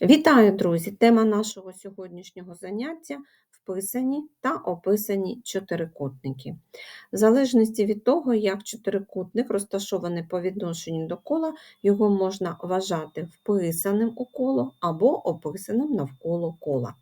Вітаю, друзі! Тема нашого сьогоднішнього заняття вписані та описані чотирикутники. В залежності від того, як чотирикутник розташований по відношенню до кола, його можна вважати вписаним у коло або описаним навколо кола.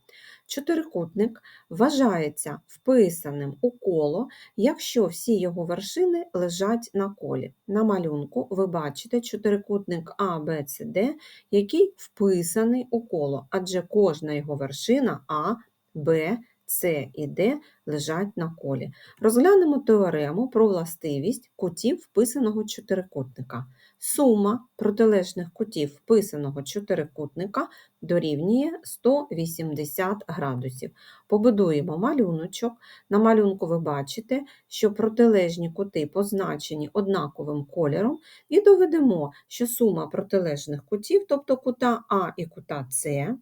Чотирикутник вважається вписаним у коло, якщо всі його вершини лежать на колі. На малюнку ви бачите чотирикутник А, Б, С, Д, який вписаний у коло, адже кожна його вершина А, Б, С і Д лежать на колі. Розглянемо теорему про властивість кутів вписаного чотирикутника. Сума протилежних кутів вписаного чотирикутника дорівнює 180 градусів. Побудуємо малюночок. На малюнку ви бачите, що протилежні кути позначені однаковим кольором, і доведемо, що сума протилежних кутів, тобто кута А і кута С,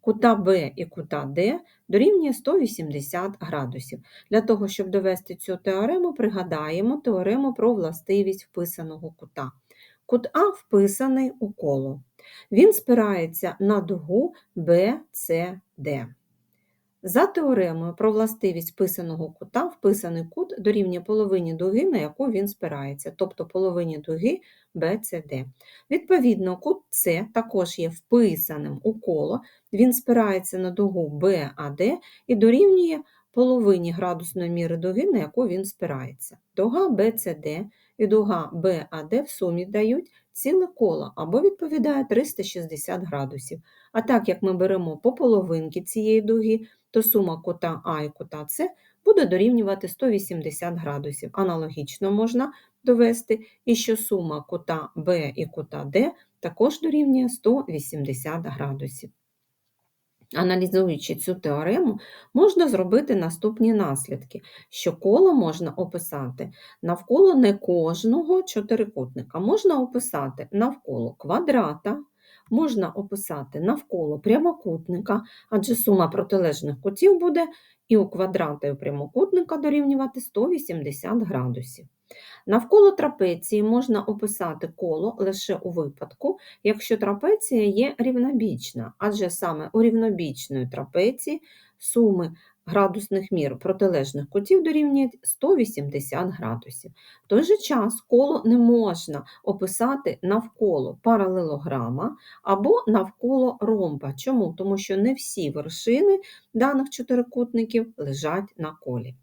кута Б і кута Д дорівнює 180 градусів. Для того, щоб довести цю теорему, пригадаємо теорему про властивість вписаного кута. Кут А вписаний у коло. Він спирається на дугу BCD. За теоремою про властивість вписаного кута, вписаний кут дорівнює половині дуги, на яку він спирається, тобто половині дуги BCD. Відповідно, кут С також є вписаним у коло, він спирається на дугу BAD і дорівнює половині градусної міри дуги, на яку він спирається. Дуга BCD і дуга BAD в сумі дають ціле коло або відповідає 360 градусів. А так як ми беремо по половинки цієї дуги, то сума кута А і кута С буде дорівнювати 180 градусів. Аналогічно можна довести, і що сума кута Б і кута Д також дорівнює 180 градусів. Аналізуючи цю теорему, можна зробити наступні наслідки, що коло можна описати навколо не кожного чотирикутника, можна описати навколо квадрата, можна описати навколо прямокутника, адже сума протилежних кутів буде і у квадрата, і у прямокутника дорівнювати 180 градусів. Навколо трапеції можна описати коло лише у випадку, якщо трапеція є рівнобічна, адже саме у рівнобічної трапеції суми градусних мір протилежних кутів дорівнюють 180 градусів. В той же час коло не можна описати навколо паралелограма або навколо ромба. Чому? Тому що не всі вершини даних чотирикутників лежать на колі.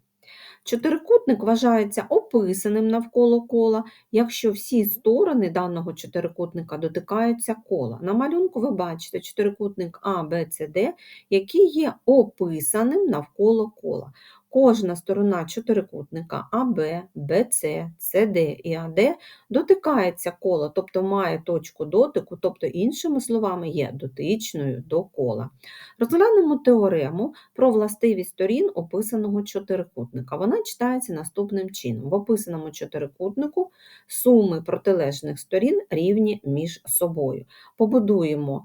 Чотирикутник вважається описаним навколо кола, якщо всі сторони даного чотирикутника дотикаються кола. На малюнку ви бачите чотирикутник А, Б, С, Д, який є описаним навколо кола. Кожна сторона чотирикутника АБ, БЦ, СД і АД дотикається кола, тобто має точку дотику, тобто, іншими словами, є дотичною до кола. Розглянемо теорему про властивість сторін описаного чотирикутника. Вона читається наступним чином: в описаному чотирикутнику суми протилежних сторін рівні між собою. Побудуємо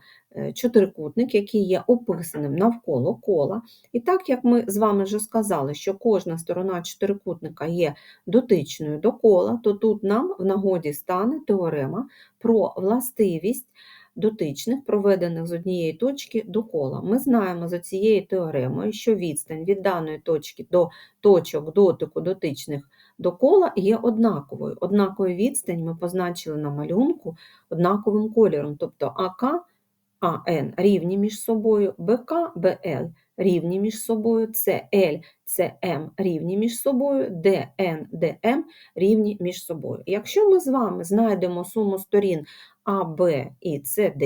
чотирикутник, який є описаним навколо кола. І так як ми з вами вже сказали, що кожна сторона чотирикутника є дотичною до кола, то тут нам в нагоді стане теорема про властивість дотичних, проведених з однієї точки до кола. Ми знаємо за цією теоремою, що відстань від даної точки до точок дотику дотичних до кола є однаковою. Однакову відстань ми позначили на малюнку однаковим кольором, тобто АК АН рівні між собою, БК, БЛ рівні між собою, CL, CM рівні між собою, ДН, ДМ рівні між собою. Якщо ми з вами знайдемо суму сторін А, Б і СД,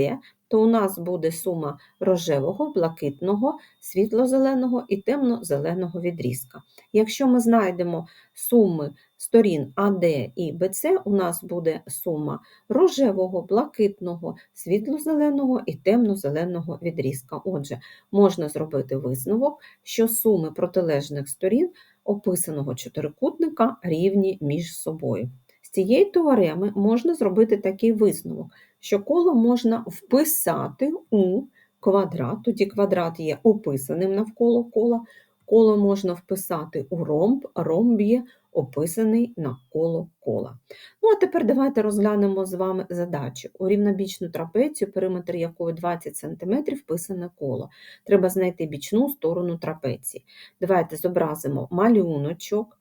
то у нас буде сума рожевого, блакитного, світло-зеленого і темно-зеленого відрізка. Якщо ми знайдемо суми сторін АД і БЦ, у нас буде сума рожевого, блакитного, світло-зеленого і темно-зеленого відрізка. Отже, можна зробити висновок, що суми протилежних сторін описаного чотирикутника рівні між собою. З цієї теореми можна зробити такий висновок, що коло можна вписати у квадрат, тоді квадрат є описаним навколо кола, коло можна вписати у ромб, а ромб є описаний на коло кола. Ну, а тепер давайте розглянемо з вами задачу. У рівнобічну трапецію, периметр якої 20 см, вписане коло. Треба знайти бічну сторону трапеції. Давайте зобразимо малюночок.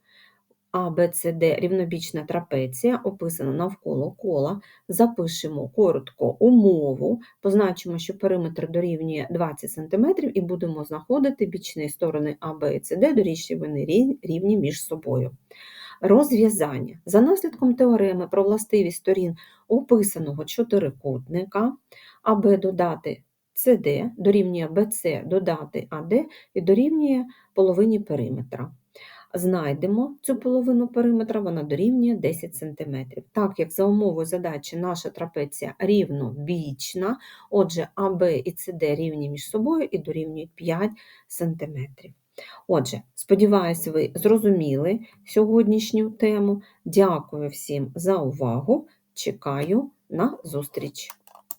А, Б, С, Д рівнобічна трапеція, описана навколо кола. Запишемо коротко умову, позначимо, що периметр дорівнює 20 см і будемо знаходити бічні сторони А, Б і С, Д, вони рівні між собою. Розв'язання. За наслідком теореми про властивість сторін описаного чотирикутника АБ додати СД дорівнює БЦ додати АД і дорівнює половині периметра. Знайдемо цю половину периметра, вона дорівнює 10 см. Так як за умовою задачі наша трапеція рівнобічна, отже, АБ і СД рівні між собою і дорівнюють 5 см. Отже, сподіваюсь, ви зрозуміли сьогоднішню тему. Дякую всім за увагу. Чекаю на зустріч!